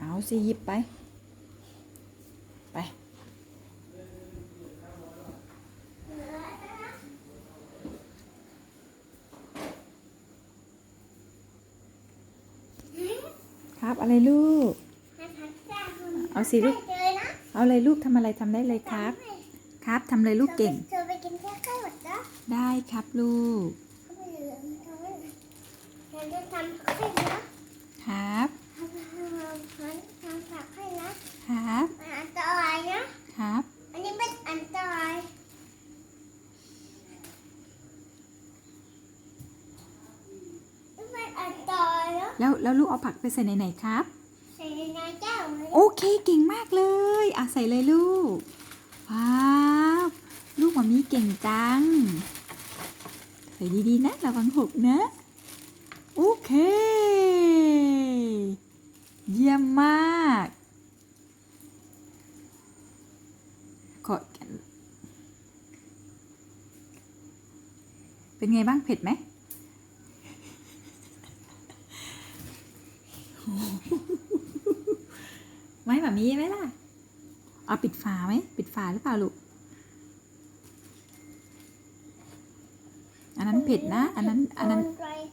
เอาสิหยิบไป ไป ครับอะไรลูก เอาสิลูกเลยนะเอาเลยลูกทำอะไรทำได้เลยครับ ครับทำเลยลูกเก่ง เธอไปกินแค่ข้าวหมดนะได้ครับลูกเขาไม่เหลือเขาไม่เหลือฉันจะทำให้นะครับ ทำทำทำผักให้นะครับ มันอันตรายนะครับ อันนี้เป็นอันตรายนี่เป็นอันตรายนะ แล้วแล้วลูกเอาผักไปใส่ไหนๆครับ ใส่ในน้ำแก้วเลยโอเคเก่งมากเลยอะใส่เลยลูกว้าวลูกหมามีเก่งจังใส่ดีๆนะระวังหกนะโอเค เยี่ยมมากขอเป็นไงบ้างเผ็ดไหม ไม่แบบนี้ไหมล่ะ เอาปิดฝาไหม ปิดฝาหรือเปล่าลูก อันนั้นเผ็ดนะ อันนั้น อันนั้น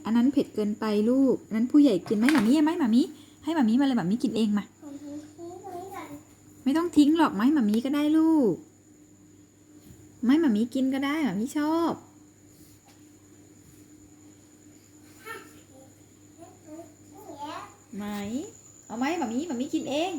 อันนั้นเผ็ดเกินไปลูก อันนั้นผู้ใหญ่กินไหมหมามีไหมหมามีให้หมามีมาเลยหมามีกินเองมา ไม่ต้องทิ้งหรอกไหมหมามีก็ได้ลูก ไม่หมามีกินก็ได้หมามีชอบ เนี่ย ไหม เอาไหมหมามีหมามีกินเอง